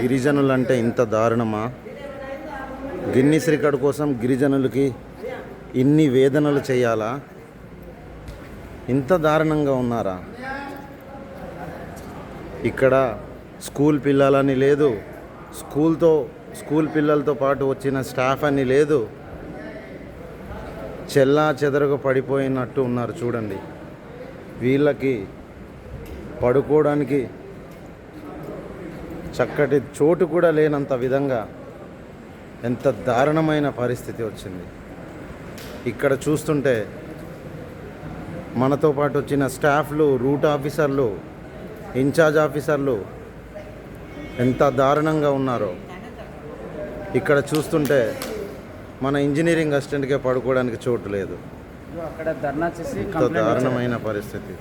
గిరిజనులు అంటే ఇంత దారుణమా? గిన్ని రికార్డు కోసం గిరిజనులకి ఇన్ని వేదనలు చేయాలా? ఇంత దారుణంగా ఉన్నారా? ఇక్కడ స్కూల్ పిల్లలని లేదు. స్కూల్తో స్కూల్ పిల్లలతో పాటు వచ్చిన స్టాఫ్ అని లేదు. చెల్లా చెదరగా పడిపోయినట్టు ఉన్నారు చూడండి. వీళ్ళకి పడుకోవడానికి చక్కటి చోటు కూడా లేనంత విధంగా ఎంత దారుణమైన పరిస్థితి వచ్చింది. ఇక్కడ చూస్తుంటే మనతో పాటు వచ్చిన స్టాఫ్లు రూట్ ఆఫీసర్లు ఇన్ఛార్జ్ ఆఫీసర్లు ఎంత దారుణంగా ఉన్నారో. ఇక్కడ చూస్తుంటే మన ఇంజనీరింగ్ అసిస్టెంట్కే పడుకోవడానికి చోటు లేదు. అక్కడ ధర్నా చేసి దారుణమైన పరిస్థితి.